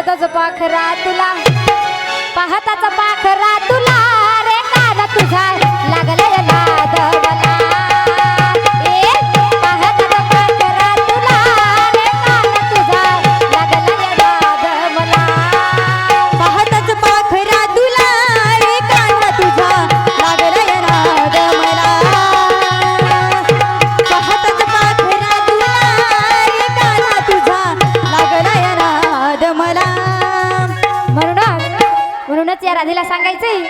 पाहताच पाखरा तुला. पाहताच पाखरा तुला. तुझ्या राधेला सांगायचंय.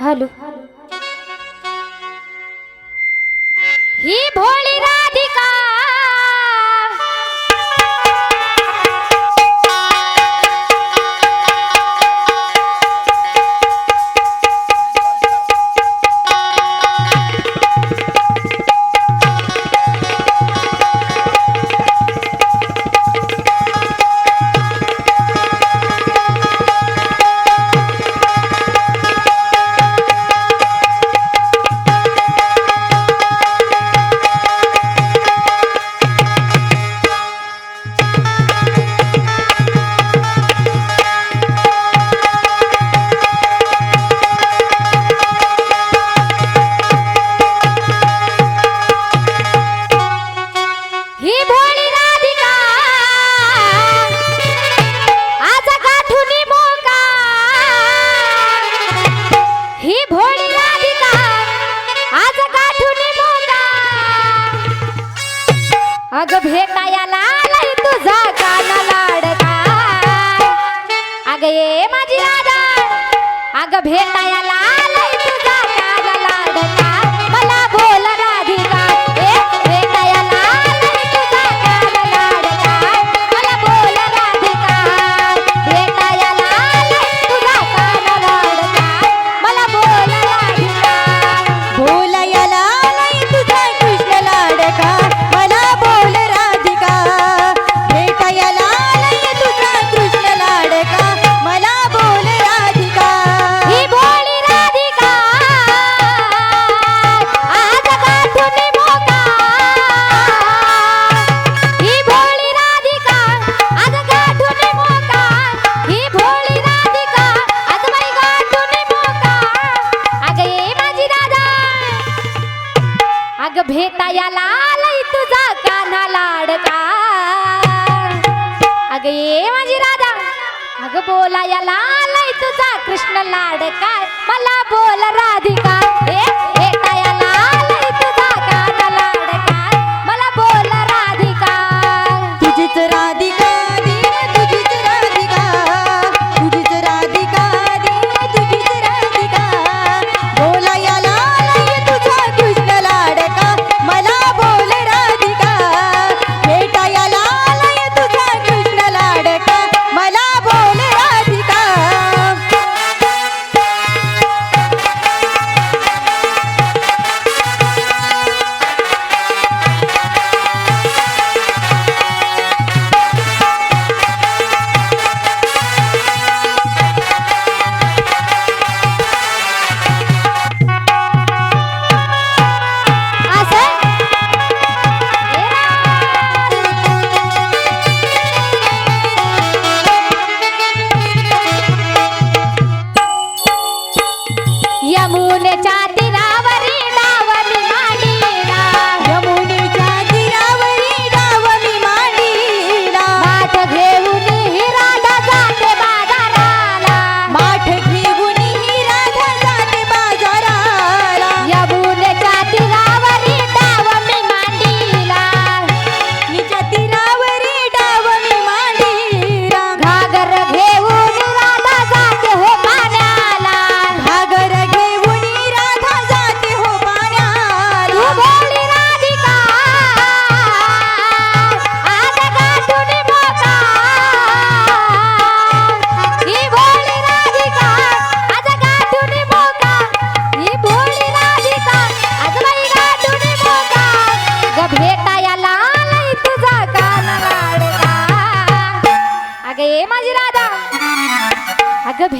हॅलो. भेटायला बोलायला आलाय तुझा कृष्ण लाड काय मला बोल राधिका. हे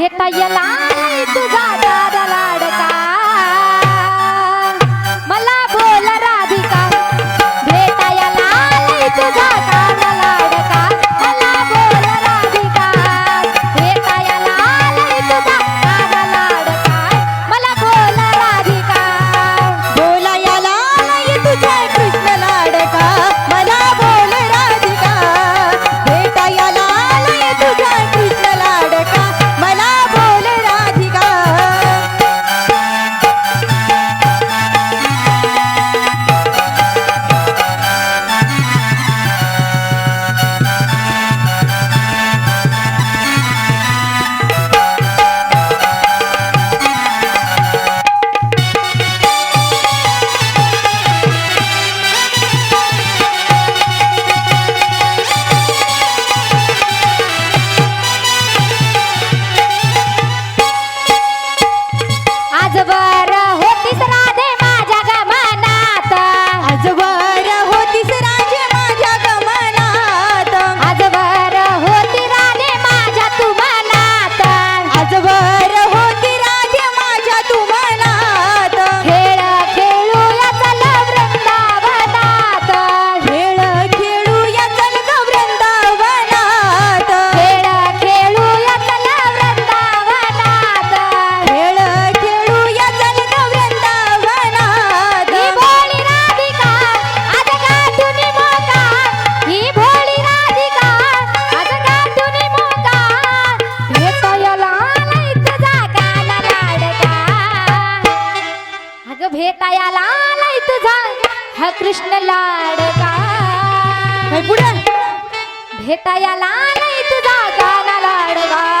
घेता येला. पायाला आलाय तुझा. हा कृष्ण लाडका. पुढे? भेटायला नाही तुझा गाना लाडका.